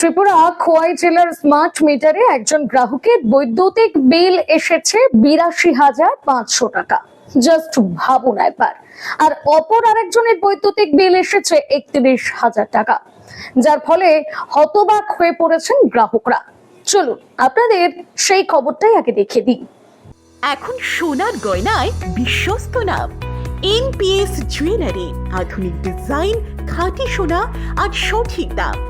ত্রিপুরা খোয়াই জেলার স্মার্ট মিটারে একজন গ্রাহকের বৈদ্যুতিক বিল এসেছে বিরাশি হাজার পাঁচশো টাকা। জাস্ট ভাবুন একবার। আর অপর আরেকজনের বৈদ্যুতিক বিল এসেছে একত্রিশ হাজার টাকা। যার ফলে হতবাক হয়ে পড়েছেন গ্রাহকরা। চলুন, আপনাদের সেই খবরটাই আগে দেখে দিই। এখন সোনার গয়নায় বিশ্বস্ত নাম। এনপিএস জুয়েলারি, আধুনিক ডিজাইন, খাঁটি সোনা আর সঠিক দাম।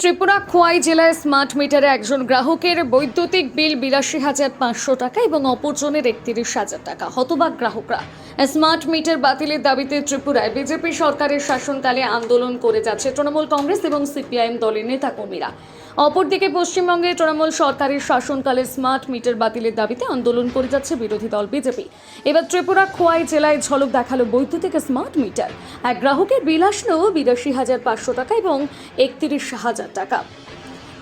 ত্রিপুরা খোয়াই জেলায় স্মার্ট মিটারে একজন গ্রাহকের বৈদ্যুতিক বিল বিরাশি হাজার পাঁচশো টাকা এবং অপরজনের একত্রিশ হাজার টাকা। হতবাক গ্রাহকরা। স্মার্ট মিটার বাতিলের দাবিতে ত্রিপুরায় বিজেপি সরকারের শাসনকালে আন্দোলন করে যাচ্ছে তৃণমূল কংগ্রেস এবং সিপিআইএম দলের নেতাকর্মীরা। অপরদিকে পশ্চিমবঙ্গে তৃণমূল সরকারের শাসনকালে স্মার্ট মিটার বাতিলের দাবিতে আন্দোলন করে যাচ্ছে বিরোধী দল বিজেপি। এবার ত্রিপুরা খোয়াই জেলায় ঝলক দেখাল বৈদ্যুতিক স্মার্ট মিটার। এক গ্রাহকের বিল আসলো বিরাশি হাজার পাঁচশো টাকা এবং একত্রিশ হাজার টাকা।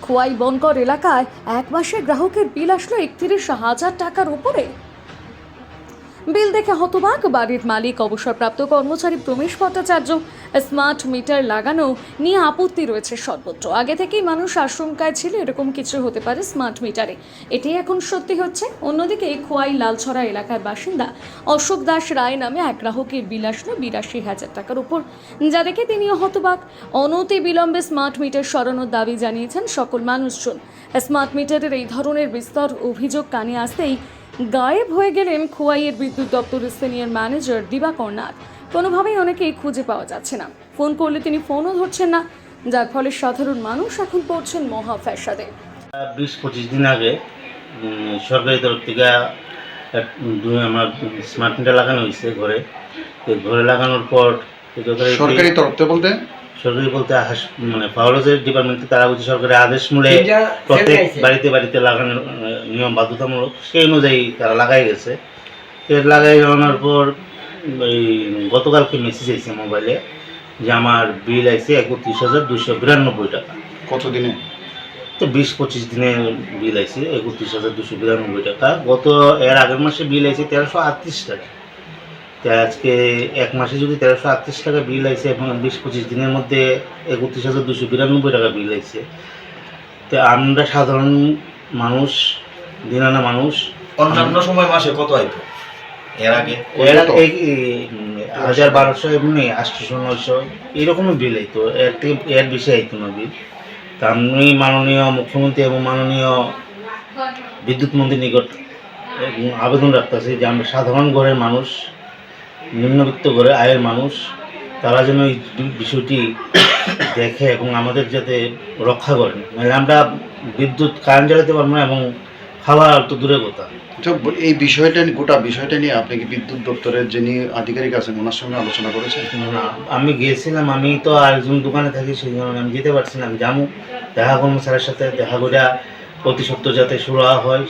খোয়াই বনকর এলাকায় এক মাসে গ্রাহকের বিল আসলো একত্রিশ হাজার টাকার উপরে। বিল দেখে হতবাক বাড়ির মালিক, অবসরপ্রাপ্ত কর্মচারী প্রমেশ ভট্টাচার্য। স্মার্ট মিটার লাগানো নিয়ে আপত্তি রয়েছে সর্বত্র। আগে থেকেই মানুষ আশঙ্কায় ছিল এরকম কিছু হতে পারে স্মার্ট মিটারে। এটি এখন সত্যি হচ্ছে। অন্যদিকে খোয়াই লালছড়া এলাকার বাসিন্দা অশোক দাস রায় নামে এক গ্রাহকের বিল আসলো বিরাশি হাজার টাকার উপর, যা দেখে তিনিও হতবাক। অনতি বিলম্বে স্মার্ট মিটার সরানোর দাবি জানিয়েছেন সকল মানুষজন। স্মার্ট মিটারের এই ধরনের বিস্তর অভিযোগ কানে আসতেই গায়েব হয়ে গেলেন খোয়াইয়ের বিদ্যুৎ দপ্তরের সিনিয়র ম্যানেজার দিবাকর নাথ। কোনোভাবেই অনেকেই খুঁজে পাওয়া যাচ্ছে না। ফোন করলে তিনি ফোনও ধরছেন না যার ফলে সাধারণ মানুষ এখন পড়ছেন মহা ফ্যাসাদে বিশ পঁচিশ দিন আগে সরকারি তরফ থেকে দুই আমার স্মার্ট মিটার লাগানো হয়েছে ঘরে। ঘরে লাগানোর পর সরকারি তরফ থেকে বলতে? সরকারি বলতে মানে পাওয়ারের ডিপার্টমেন্টে তারা বলছে সরকারের আদেশ মূলে প্রত্যেক বাড়িতে বাড়িতে লাগানোর নিয়ম বাধ্যতামূলক সেই অনুযায়ী তারা লাগাই গেছে। লাগাই যাওয়ানোর পর এই গতকালকে মেসেজ এসেছে মোবাইলে যে আমার বিল আইছে একত্রিশ হাজার দুশো বিরানব্বই টাকা। কতদিনে? তো বিশ পঁচিশ দিনে বিল আইছে একত্রিশ হাজার দুশো বিরানব্বই টাকা। গত এর আগের মাসে বিল আইছে তেরোশো আটত্রিশ টাকা। আজকে এক মাসে যদি তেরোশো আটত্রিশ টাকা বিল আইছে এবং বিশ পঁচিশ দিনের মধ্যে একত্রিশ হাজার দুশো বিরানব্বই টাকা বিল আইছে। তো আমরা সাধারণ মানুষ দিনানা মানুষ অন্যান্য সময় মাসে কত আইতো? এর আগে? এর উম, হাজার বারোশো এমনি আটশোশো নয়শো এরকমই বিল আইতো। এর থেকে এর বেশি আইতো না বিল তা আমি মাননীয় মুখ্যমন্ত্রী এবং মাননীয় বিদ্যুৎ মন্ত্রীর নিকট আবেদন রাখতেছি যে আমরা সাধারণ ঘরের মানুষ নিম্নবিত্ত ঘরে আয়ের মানুষ তারা যেন এই বিষয়টি দেখে এবং আমাদের যাতে রক্ষা করেন। মানে আমরা বিদ্যুৎ কারেন্ট জ্বালাতে পারব না এবং খাওয়া তো দূরের কথা। আচ্ছা, এই বিষয়টা গোটা বিষয়টা নিয়ে আপনি কি বিদ্যুৎ দপ্তরের যিনি আধিকারিক আছেন ওনার সঙ্গে আলোচনা করেছেন? না আমি গিয়েছিলাম আমি তো আরেকজন দোকানে থাকি সেই জন্য আমি যেতে পারছি না আমি যাব। দেখা করব স্যারের সাথে দেখা করে অতি সত্য যাতে শুরু হয়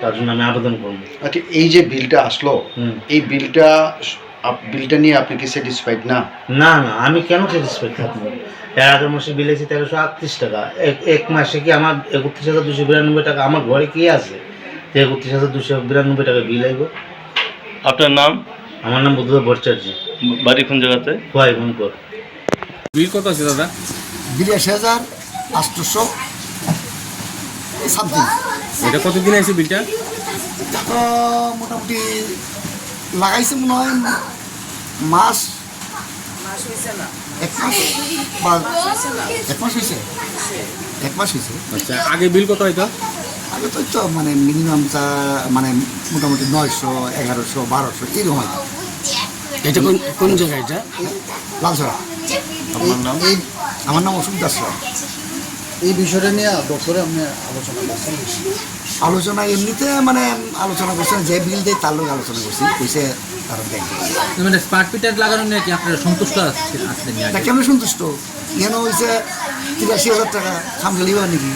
তার জন্য আমি আবেদন করব। আচ্ছা এই যে বিলটা আসলো এই বিলটা বিলটা নিয়ে আপনি কি স্যাটিসফাইড না? না না আমি কেন স্যাটিসফাইড থাকব? এর আগের মাসে বিল আছে তেরোশো আটত্রিশ টাকা। এক এক মাসে কি আমার একত্রিশ হাজার দুশো বিরানব্বই টাকা? আমার ঘরে কি আছে একত্রিশ হাজার দুশো বিরানব্বই টাকা বিল আইব আপনার নাম? আমার নাম বুদ্ধদেব ভট্টাচার্য। বাড়ি কোন জায়গাতে? খোয়াই বনকর বিল কত আছে দাদা? বিরাশি হাজার আটশোশো সামথিং। এটা কতদিন আছে বিলটা? মোটামুটি লাগাইছে মনে হয় মাস এক মাস বা এক মাস হয়েছে এক মাস হয়েছে আচ্ছা আগে বিল কত হয়তো আগে তো তো মানে মিনিমাম চা মানে মোটামুটি নয়শো এগারোশো বারোশো এরকম এটা কোন কোন জায়গা এটা? আপনার নাম? এই আমার নাম অসুখ দাস এই বিষয়টা নিয়ে দপ্তরে আপনি আলোচনা করছেন আলোচনা এমনিতে মানে আলোচনা করছেন যে বিল দেয় তার লোক আলোচনা করছি কইছে তারা দেখবে মানে স্মার্ট মিটার লাগানো নিয়ে কি আপনারা সন্তুষ্ট আছেন তা কেমন সন্তুষ্ট? কেন হয়েছে তিরাশি হাজার টাকা সামনে লিবা নাকি?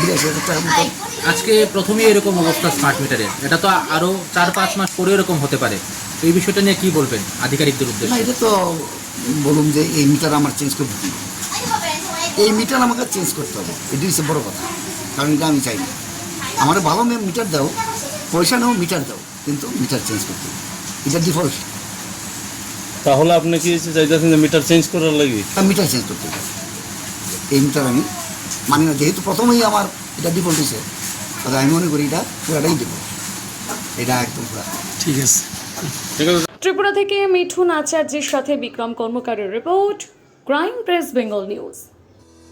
বিরাশি হাজার টাকা মতো আজকে প্রথমেই এরকম অবস্থা স্মার্ট মিটারের এটা তো আরও চার পাঁচ মাস পরে এরকম হতে পারে। এই বিষয়টা নিয়ে কি বলবেন আধিকারিকদের না উদ্দেশ্যে এটা তো বলুন যে এই মিটার আমার চেঞ্জ করতে এই মিটার আমাকে চেঞ্জ করতে হবে। এটি হচ্ছে বড় কথা। কারণ এটা আমি চাই না। আমার ভালো মেয়ে মিটার দাও পয়সা নাও মিটার দাও কিন্তু মিটার চেঞ্জ করতে হবে। এটা ডিফল্ট তাহলে আপনি কি চাইতেছেন যে মিটার চেঞ্জ করার লাগি? মিটার চেঞ্জ করতে এই মিটার আমি মানি না যেহেতু প্রথমেই আমার এটা ডিফল্ট হয়েছে তাহলে আমি মনে করি এটা পুরাটাই ডিফল্ট এটা একদম পুরা। ঠিক আছে। ঠিক আছে। ত্রিপুরা থেকে মিঠুন আচার্যের সাথে Bikram কর্মকারের report crime press Bengal news